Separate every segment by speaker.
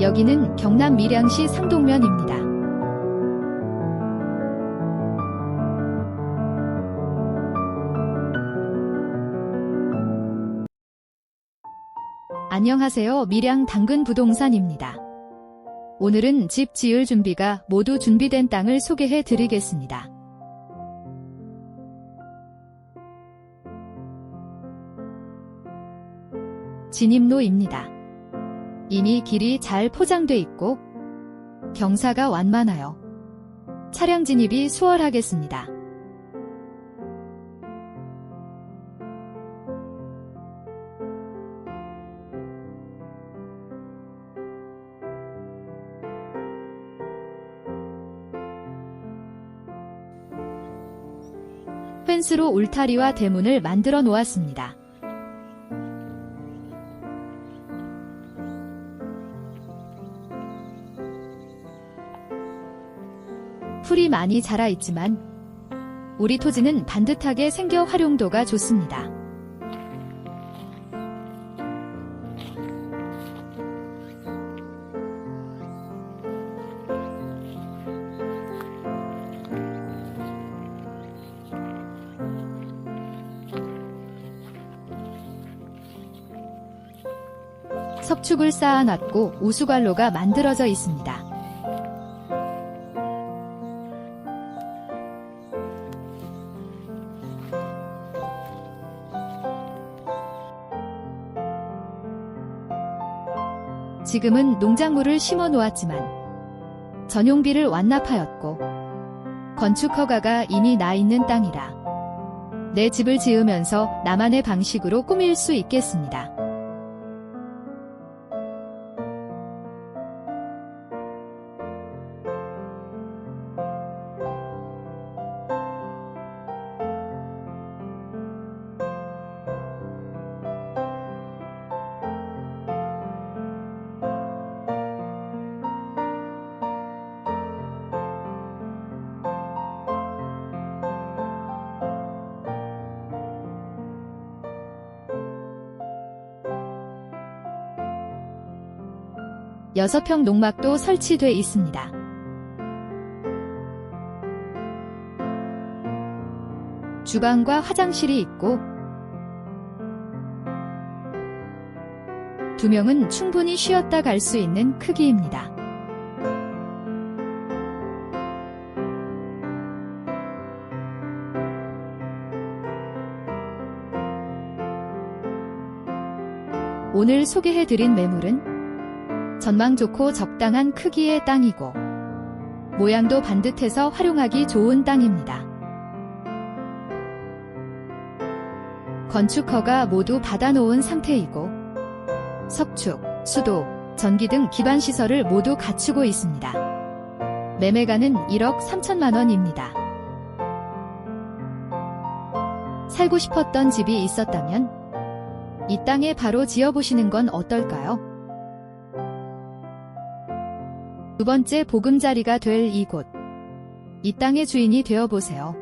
Speaker 1: 여기는 경남 밀양시 상동면입니다. 안녕하세요. 밀양 당근 부동산입니다. 오늘은 집 지을 준비가 모두 준비된 땅을 소개해 드리겠습니다. 진입로입니다. 이미 길이 잘 포장돼 있고 경사가 완만하여 차량 진입이 수월하겠습니다. 펜스로 울타리와 대문을 만들어 놓았습니다. 풀이 많이 자라 있지만 우리 토지는 반듯하게 생겨 활용도가 좋습니다. 석축을 쌓아놨고 우수관로가 만들어져 있습니다. 지금은 농작물을 심어 놓았지만 전용비를 완납하였고 건축 허가가 이미 나 있는 땅이라 내 집을 지으면서 나만의 방식으로 꾸밀 수 있겠습니다. 여섯 평 농막도 설치돼 있습니다. 주방과 화장실이 있고 두 명은 충분히 쉬었다 갈 수 있는 크기입니다. 오늘 소개해드린 매물은 전망 좋고 적당한 크기의 땅이고 모양도 반듯해서 활용하기 좋은 땅입니다. 건축허가 모두 받아놓은 상태이고 석축, 수도, 전기 등 기반 시설을 모두 갖추고 있습니다. 매매가는 1억 3천만 원입니다. 살고 싶었던 집이 있었다면 이 땅에 바로 지어보시는 건 어떨까요? 두 번째 보금자리가 될 이곳. 이 땅의 주인이 되어보세요.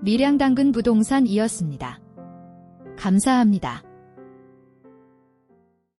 Speaker 1: 밀양당근 부동산이었습니다. 감사합니다.